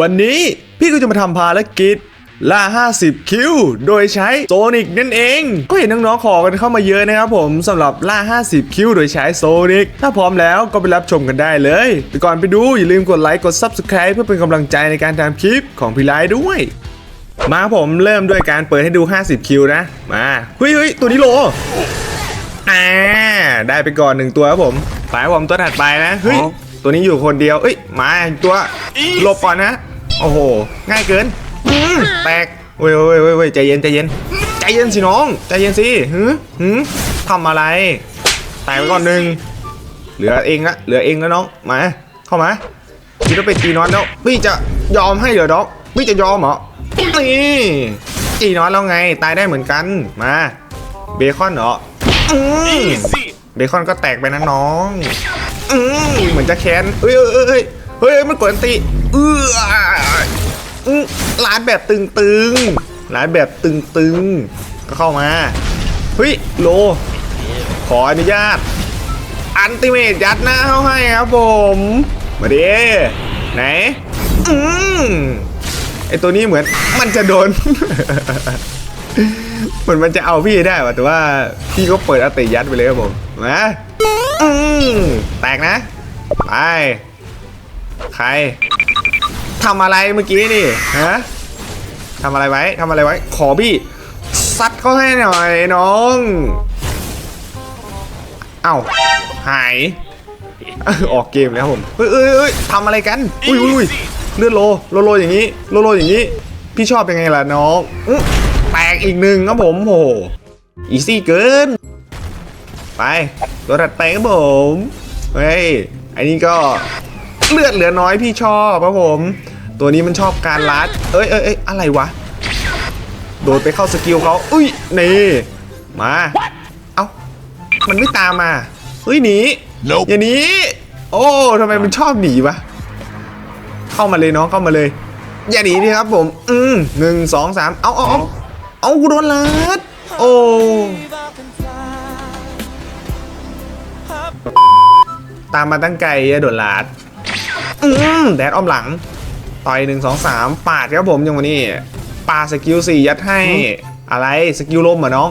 วันนี้พี่ก็จะมาทำภารกิจล่า 50 คิว โดยใช้โซนิกนั่นเอง ก็เห็นน้องๆ ขอกันเข้ามาเยอะนะครับผมสำหรับล่า 50 คิว โดยใช้โซนิก ถ้าพร้อมแล้วก็ไปรับชมกันได้เลย แต่ก่อนไปดู อย่าลืมกดไลค์ กด Subscribe เพื่อเป็นกำลังใจในการทำคลิปของพี่ไลท์ด้วย มาผมเริ่มด้วยการเปิดให้ดู 50 คิวนะ มาเฮ้ยเฮ้ยตัวนี้โลอ่าได้ไปก่อนหนึ่งตัวครับผมไปผมตัวถัดไปนะเฮ้ย ตัวนี้อยู่คนเดียว เอ้ยมาอีกตัวหลบก่อนนะ โอ้โห ง่ายเกินอืมแตกเว้ยเว้ยเว้ยเว้ยใจเย็นใจเย็น ใจเย็นสิน้อง ใจเย็นสิหืมหืมทำอะไรแตกไปก่อนหนึ่งเหลือเองละเหลือเองแล้วน้องมาเข้ามาพี่ต้องไปตีน็อตแล้วพี่จะยอมให้เหรอด็อกพี่จะยอมเหรอนี่ตีน็อตแล้วไงตายได้เหมือนกันมาเบคอนเหรออืมเบคอนก็แตกไปนะน้อง อืมเหมือนจะแค้นเอ้ยเอ้ยเอ้ยเฮ้ยเฮ้ยมันกดอันติเอออืมร้านแบบตึงๆร้านแบบตึงๆ ก็เข้ามาเฮ้ยโล ขออนุญาต อันติเมตยัดหน้าเข้าให้ครับผม มาดิไหน อืมไอตัวนี้เหมือนมันจะโดนเหมือนมันจะเอาพี่ได้ว่ะแต่ว่าพี่ก็เปิดอัติยัดไปเลยครับผม มา อืมแตกนะ ไป ใครทำอะไรเมื่อกี้นี่ฮะทำอะไรไว้ทำอะไรไว้ ขอพี่ซัดเขาให้หน่อยน้อง เอ้าหาย ออกเกมแล้วผมเฮ้ยเฮ้ยเฮ้ยทำอะไรกัน อุ้ยอุ้ยเลือดโลโลโลอย่างนี้โลโลอย่างนี้ พี่ชอบยังไงล่ะน้องแตกอีกหนึ่งครับผมโหอีซี่เกิน ไปตัวถัดไปครับผมเฮ้ยอันนี้ก็เลือดเหลือน้อยพี่ชอบครับผม ตัวนี้มันชอบการลัด เอ้ยเอ้ยเอ้ยอะไรวะ โดดไปเข้าสกิลเขาอุ้ยนี่มาเอ้ามันไม่ตามมาเฮ้ยหนี Nope อย่าหนีโอ้ทำไมมันชอบหนีวะเข้ามาเลยน้องเข้ามาเลย อย่าหนีดิครับผม อืมหนึ่งสองสามเอาเอาเอาเอากูโดนลัด โอ้ ตามมาตั้งไกลอย่าโดนลัดอืมแดดอ้อมหลัง ต่อยหนึ่งสองสามปาดครับผมอย่างวันนี้ปาดสกิลสี่ยัดให้ อะไรสกิลลมเหรอน้อง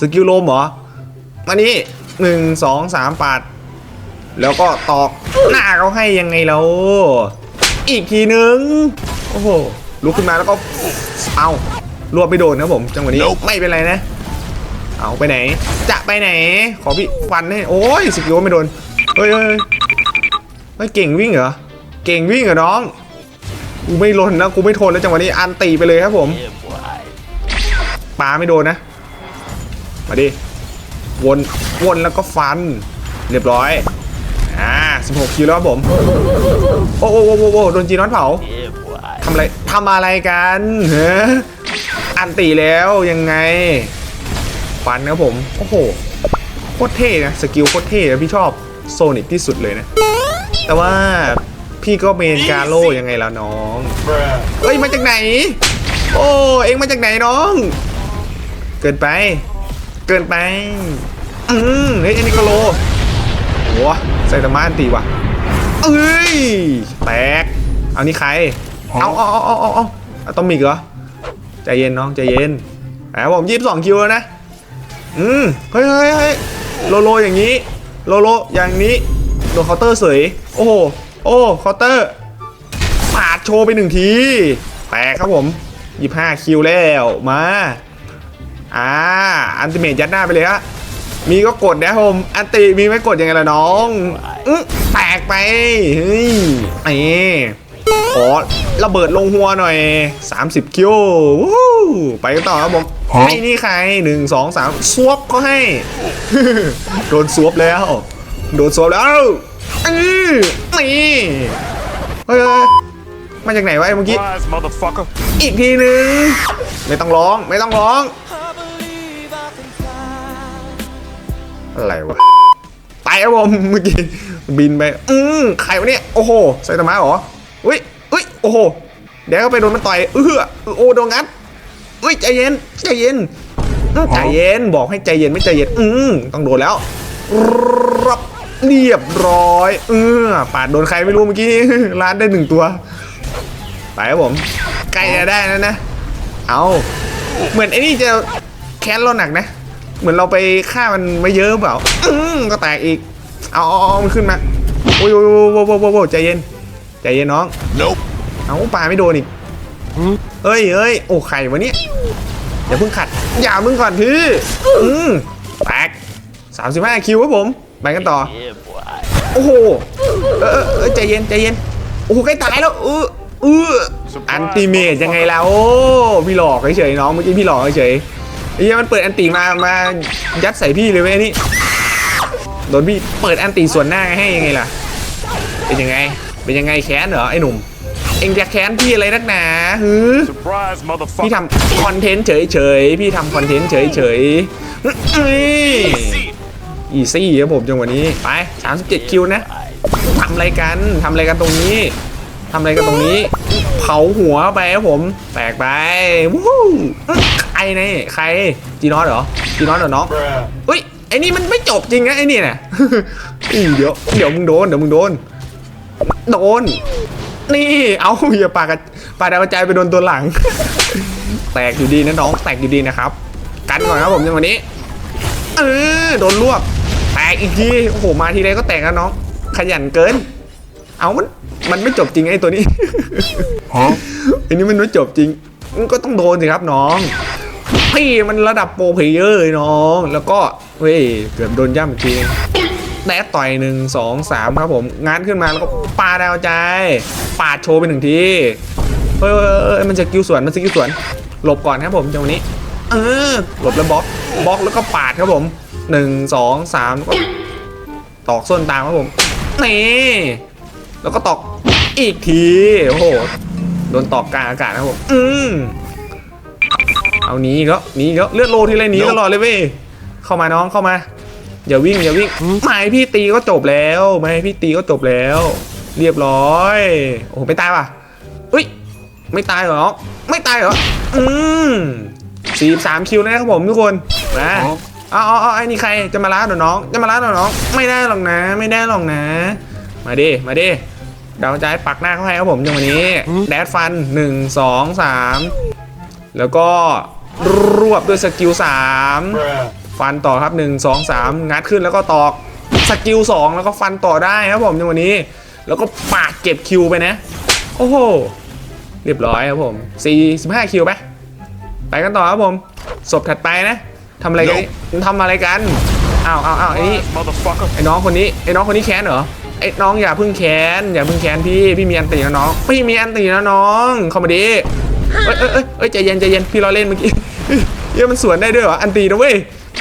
สกิลลมเหรอมานี่หนึ่งสองสามปาด แล้วก็ตอกหน้าเขาให้ยังไงแล้วอีกทีนึงโอ้โหลุกขึ้นมาแล้วก็เอารวบไปโดนนะผมจังหวะนี้ Nope ไม่เป็นไรนะ เอาไปไหน จะไปไหน ขอพี่ฟันให้โอ้ยสกิลไม่โดน เฮ้ยเฮ้ยเฮ้ยเก่งวิ่งเหรอ เก่งวิ่งเหรอน้อง กูไม่ลนนะ กูไม่ทนแล้วจังหวะนี้ อันตีไปเลยครับผมปลาไม่โดนนะ มาดิ วน วนแล้วก็ฟัน เรียบร้อย อ่า16คิวแล้วครับผม โอ้โหโอ้โโอ้โดนจีนอนเผาทำอะไรทำอะไรกันฮะอันตีแล้วยังไง ฟันครับผม โอ้โห โคตรเท่นะ สกิลโคตรเท่นะพี่ชอบ โซนิกที่สุดเลยนะ แต่ว่าพี่ก็เมนกาโลยังไงล่ะน้องเฮ้ยมาจากไหน โอ้เอ็งมาจากไหนน้อง เกินไป เกินไปอืมเฮ้ยอันนี้ก็โลโหใส่ตะมานตีว่ะเอ้ยแตกเอานี่ใครเอาเอาเอาเอาเอาเอาอะตอมิกเหรอใจเย็นน้องใจเย็นแหมผมยี่สิบสองคิวแล้วนะอืมเฮ้ยเฮ้ยเฮ้ยโลโลอย่างนี้ โลโลอย่างนี้โดนเคาน์เตอร์เสยโอ้โหโอ้เคาน์เตอร์ปาดโชว์ไปหนึ่งทีแตกครับผมยี่ห้าคิวแล้วมาอ่าอันติเมตยัดหน้าไปเลยฮะมีก็กดนะผมอันติมีไม่กดยังไงล่ะน้องอแตกไปเฮ้ยไอ้ ขอระเบิดลงหัวหน่อย 30 คิววู้ฮู้ไปกันต่อครับผมฮะไอ้นี่ใครหนึ่งสองสามสวบก็ให้ โดนสวบแล้ว โดนสวบแล้วอื้อนี่เฮ้ยเฮ้ยมาจากไหนวะไอ้เมื่อกี้ Surprise, motherfucker. อีกทีหนึ่งไม่ต้องร้องไม่ต้องร้อง อะไรวะ ไปครับผมเมื่อกี้ บินไป อืมใครวะเนี่ย โอ้โหไซตามะเหรอ อุ้ย อุ้ยโอ้โหเดี๋ยวก็ไปโดนมันต่อยเออโอ้โดนงัดอุ้ยใจเย็นใจเย็นอืมใจเย็นบอกให้ใจเย็นไม่ใจเย็นอืมต้องโดนแล้วรับเรียบร้อย เออปาดโดนใครไม่รู้เมื่อกี้ร้านได้หนึ่งตัว ไปครับผม ใกล้จะได้แล้วนะ เอาเหมือนไอ้นี่จะแค้นเราหนักนะ เหมือนเราไปฆ่ามันมาเยอะเปล่า อืมก็แตกอีกเอาเอาเอามันขึ้นมา โอ้ยโอ้ยโอ้ยโอ้ยโอ้ยโอ้ยโอ้ยใจเย็น ใจเย็นน้อง Nope. เอาปลาไม่โดนอีกเอ้ยเอ้ยโอ้ไข่วะเนี่ยอย่าเพิ่งขัด อย่าเพิ่งก่อนพี่อืมแตกสามสิบห้าคิวครับผมไปกันต่อ โอ้โหเออเออเออใจเย็นใจเย็นโอ้โหใกล้ตายแล้วเออเอออันติเมตยังไงล่ะโอ้พี่หลอกเฉยๆน้องเมื่อกี้พี่หลอกเฉยๆไอ้เหี้ยมันเปิดอันติมามายัดใส่พี่เลยเว้ยนี่โดนพี่เปิดอันติส่วนหน้าให้ยังไงล่ะเป็นยังไง เป็นยังไงแค้นเหรอไอ้หนุ่ม เอ็งจะแค้นพี่อะไรนักหนาฮือ Surprise, พี่ motherfucker. ทำคอนเทนต์เฉยๆ พี่ทำคอนเทนต์เฉยๆอีซี่ครับผมจังหวะนี้ ไป 37 คิวนะทำอะไรกันทำอะไรกันตรงนี้ทำอะไรกันตรงนี้ เผาหัวไปครับผมแตกไปวู้ฮู้ใครเนี่ยใครจีนอสเหรอจีนอสเหรอน้องเฮ้ยไอ้นี่มันไม่จบจริงนะไอ้นี่น่ะอีเดี๋ยวเดี๋ยวมึงโดนเดี๋ยวมึงโดน โดน นี่ เอาอย่าปากกระปากดาวกระจายไปโดนตัวหลัง แตกอยู่ดีนะน้อง แตกอยู่ดีนะครับ กันก่อนครับผมในวันนี้ เออ โดนรวบ แตกอีกที โอ้โห มาทีไรก็แตกแล้วน้อง ขยันเกิน เอามัน มันไม่จบจริงไอ้ตัวนี้ Huh? อันนี้มันไม่จบจริง มันก็ต้องโดนสิครับน้องพี่มันระดับโปรเพลเยอร์เลยน้อง แล้วก็เฮ้ย เกือบโดนย่ำอีกที แดดต่อยหนึ่งสองสามครับผมงานขึ้นมาแล้วก็ปาดาวใจ ปาดโชว์ไปหนึ่งทีเฮ้ยเฮ้ยเฮ้ยมันจะกิ้วสวนมันจะกิ้วสวน หลบก่อนครับผมจังหวะนี้ เออ หลบแล้วบล็อกบล็อกแล้วก็ปาดครับผมหนึ่งสองสามแล้วก็ตอกส้นตามครับผมนี่แล้วก็ตอกอีกทีโอ้โหโดนตอกกลางอากาศครับผมอืมเอาหนีอีก็หนีอีก็เลือดโลทีไรหนีตลอดเลยเว้ยเข้ามาน้องเข้ามา อย่าวิ่งอย่าวิ่งไม่พี่ตีก็จบแล้วไม่พี่ตีก็จบแล้ว เรียบร้อย โอ้ไม่ตายว่ะอุ้ยไม่ตายเหรอ ไม่ตายเหรอ อืมสี่สามคิวนะครับผมทุกคนมาอาเอาเอไอ้นี่ใครจะมาล้าเหรอน้อง จะมาล้าเหรอน้อง ไม่ได้หรอกนะ ไม่ได้หรอกนะ มาดิมาดิดาวใจปักหน้าเข้าให้ครับผมจังวันนี้แดดฟัน1 2 3แล้วก็รวบด้วยสกิล3 ฟันต่อครับ 1 2 3 งัดขึ้นแล้วก็ตอกสกิล2แล้วก็ฟันต่อได้ครับผมจังวันนี้ แล้วก็ปาดเก็บคิวไปนะ โอ้โห เรียบร้อยครับผม45คิวไปไปกันต่อครับผมศพถัดไปนะทำอะไรกันนี่ทำอะไรกันอ้าวอ้าวอ้าวไอ้นี่ Surprise, motherfucker. ไอ้น้องคนนี้ไอ้น้องคนนี้แค้นเหรอไอ้น้องอย่าเพึ่งแค้นอย่าเพึ่งแค้นพี่พี่มีอันตีนะน้อง พี่มีอันตีนะน้องเข้ามาดิเอ้ยเอ้ยเอ้ยเอ้ยใจเย็นใจเย็นพี่รอเล่นเมื่อกี้เฮ้ยมันสวนได้ด้วยเหรออันตีนะเว้ย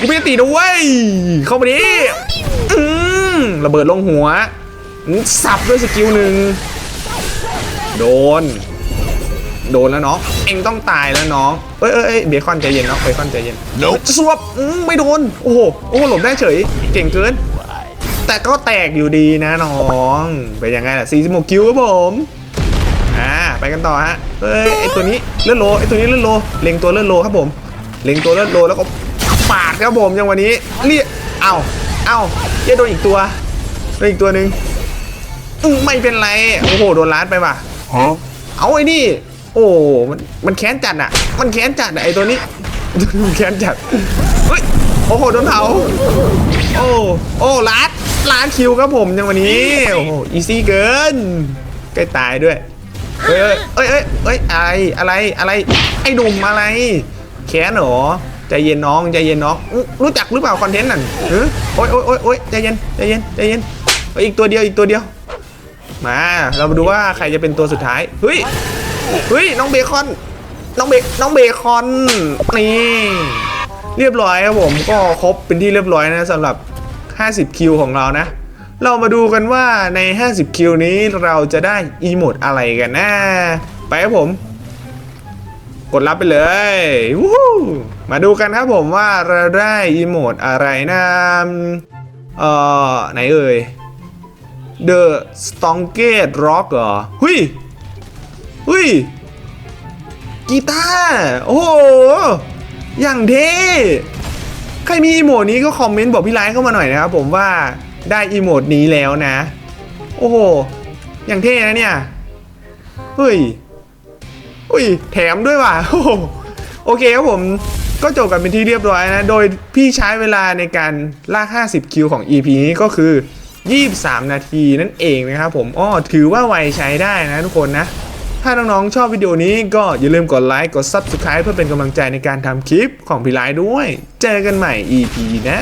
กูมีอันตีนะเว้ยเข้ามาดิอืมระเบิดลงหัวอืมสับด้วยสกิลหนึ่งโดน โดนแล้วน้อง เอ็งต้องตายแล้วน้อง เอ้ยเอ้ยเอ้ยเบคอนใจเย็นน้องเบคอนใจเย็น Nope. สวบอืมไม่โดน โอ้โห โอ้โหหลบได้เฉย เก่งเกิน แต่ก็แตกอยู่ดีนะน้อง เป็นยังไงล่ะ46คิวครับผม อ่า ไปกันต่อฮะเฮ้ย ไอตัวนี้เลื่อนโล ไอตัวนี้เลื่อนโล เล็งตัวเลื่อนโลครับผม เล็งตัวเลื่อนโลแล้วก็ ปาดครับผมอย่างวันนี้เรียกเอ้าเอ้าเย้โดนอีกตัวโดนอีกตัวหนึ่งอืมไม่เป็นไรโอ้โหโดนล้านไปว่ะ Huh? เอาไอ้นี่ โอ้มันมันแค้นจัดอะ มันแค้นจัดอะไอ้ตัวนี้มันแค้นจัดเฮ้ยโอ้โหโดนเผาโอ้โอ้ล้านล้านคิวครับผมยังวันนี้ โอ้โหอีซี่เกินใกล้ตายด้วย เอ้ยเอ้ยเอ้ยเอ้ยเอ้ยอะไรอะไรอะไรไอ้หนุ่มอะไรแค้นเหรอ ใจเย็นน้องใจเย็นน้อง รู้จักหรือเปล่าคอนเทนต์นั่นเออโอ้ยโอ้ยโอ้ยโอ้ยใจเย็นใจเย็นใจเย็นอีกตัวเดียวอีกตัวเดียว มา เรามาดูว่าใครจะเป็นตัวสุดท้ายเฮ้ยเฮ้ยน้องเบคอน น้องเบน้องเบคอนนี่เรียบร้อยครับผมก็ครบเป็นที่เรียบร้อยนะสำหรับ 50 คิวของเรานะ เรามาดูกันว่าใน 50 คิวนี้เราจะได้อีโมดอะไรกันนะ ไปครับผม กดรับไปเลยวู้ มาดูกันครับผมว่าเราได้อีโมดอะไรนะเอ่อไหนเอ่ย The s t o n g e t Rock เหรอหุยหุยกีตาร์โอ้โห อย่างเท่ใครมีอีโมดนี้ก็คอมเมนต์บอกพี่ไลท์เข้ามาหน่อยนะครับผมว่าได้อีโมดนี้แล้วนะ โอ้โห อย่างเท่นะเนี่ยเฮ้ยอุ้ย แถมด้วยว่ะโอ้โหโอเคครับผม ก็จบกันเป็นที่เรียบร้อยนะ โดยพี่ใช้เวลาในการลาก 50 คิวของ EP นี้ก็คือ 23 นาทีนั่นเองนะครับผมอ้อถือว่าไวใช้ได้นะทุกคนนะ ถ้าน้องๆชอบวิดีโอนี้ก็อย่าลืมกดไลค์กด Subscribe เพื่อเป็นกำลังใจในการทำคลิปของพี่ไลด้วย เจอกันใหม่ EP หนะ